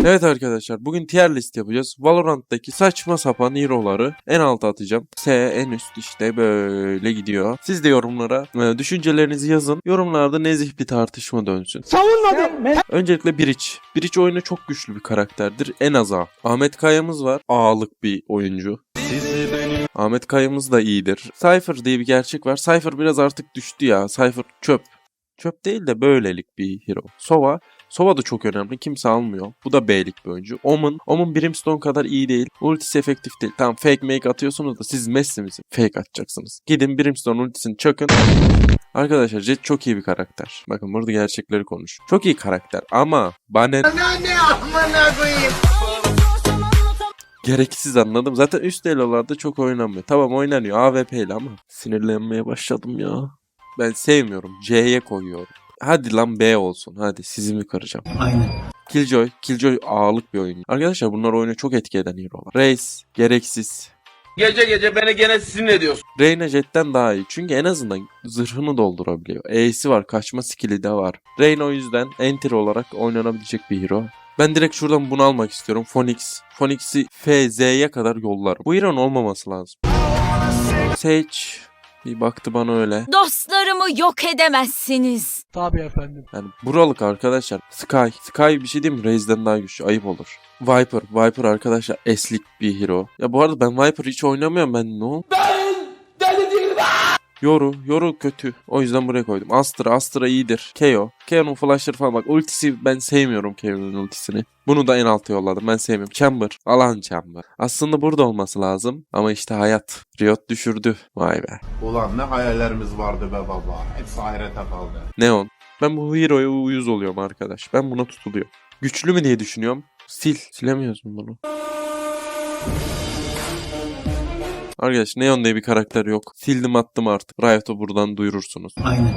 Evet arkadaşlar bugün tier list yapacağız. Valorant'taki saçma sapan hero'ları en alta atacağım. S en üst işte böyle gidiyor. Siz de yorumlara e, düşüncelerinizi yazın. Yorumlarda nezih bir tartışma dönsün. Öncelikle Biriç. Biriç oyunu çok güçlü bir karakterdir. En az A. Ahmet Kaya'mız var. A'lık bir oyuncu. Ahmet Kaya'mız da iyidir. Cypher diye bir gerçek var. Cypher biraz artık düştü ya. Cypher çöp. Çöp değil de böylelik bir hero. Sova. Sova da çok önemli. Kimse almıyor. Bu da B'lik bir oyuncu. Omen. Omen Brimstone kadar iyi değil. Ultisi efektif değil. Tamam fake make atıyorsunuz da siz Messi misiniz? Fake atacaksınız. Gidin Brimstone ultisini çakın. Arkadaşlar Jet çok iyi bir karakter. Bakın burada gerçekleri konuş. Çok iyi karakter ama bana gereksiz anladım. Zaten üst elolarda çok oynanmıyor. Tamam oynanıyor AWP ile ama sinirlenmeye başladım ya. Ben sevmiyorum. C'ye koyuyorum. Hadi lan B olsun. Hadi sizi mi kıracağım? Aynen. Killjoy. Killjoy ağırlık bir oyun. Arkadaşlar bunlar oyunu çok etki eden hero'lar. Reis. Gereksiz. Gece gece beni gene sinir ediyorsun. Reyna Jet'ten daha iyi. Çünkü en azından zırhını doldurabiliyor. E'si var. Kaçma skill'i de var. Reyna o yüzden enter olarak oynanabilecek bir hero. Ben direkt şuradan bunu almak istiyorum. Phoenix. Phoenix'i FZ'ye kadar yollarım. Bu hero'nun olmaması lazım. Sage. Bir baktı bana öyle. Dostlarımı yok edemezsiniz. Tabii efendim. Yani buralık arkadaşlar. Sky. Sky bir şey değil mi? Raze'den daha güçlü. Ayıp olur. Viper. Viper arkadaşlar eslik bir hero. Ya bu arada ben Viper hiç oynamıyorum ben. Ne oldu? Yoru. Yoru kötü. O yüzden buraya koydum. Astra. Astra iyidir. Keo. Keo'nun flashları falan bak. Ultisi ben sevmiyorum Keo'nun ultisini. Bunu da en alta yolladım. Ben sevmiyorum. Chamber. Alan Chamber. Aslında burada olması lazım. Ama işte hayat. Riot düşürdü. Vay be. Ulan ne hayallerimiz vardı be baba. Hepsi ahirete kaldı. Neon. Ben bu hero'ya uyuz oluyorum arkadaş. Ben buna tutuluyorum. Güçlü mü diye düşünüyorum. Sil. Silemiyorsun bunu. Arkadaş Neon diye bir karakter yok. Sildim attım artık. Riot'u buradan duyurursunuz. Aynen.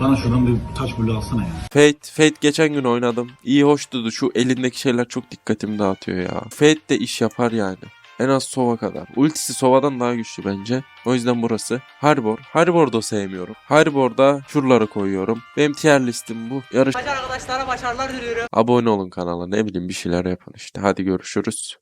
Bana şuradan bir taş bulu alsana ya. Fate, Fate geçen gün oynadım. İyi hoştu. Şu elindeki şeyler çok dikkatimi dağıtıyor ya. Fate de iş yapar yani. En az Sova kadar. Ultisi Sova'dan daha güçlü bence. O yüzden burası. Harbor. Harbor da sevmiyorum. Harbor'da şuraları koyuyorum. Benim tier listim bu. Yarış arkadaşlara başarılar diliyorum. Abone olun kanala ne bileyim bir şeyler yapın işte. Hadi görüşürüz.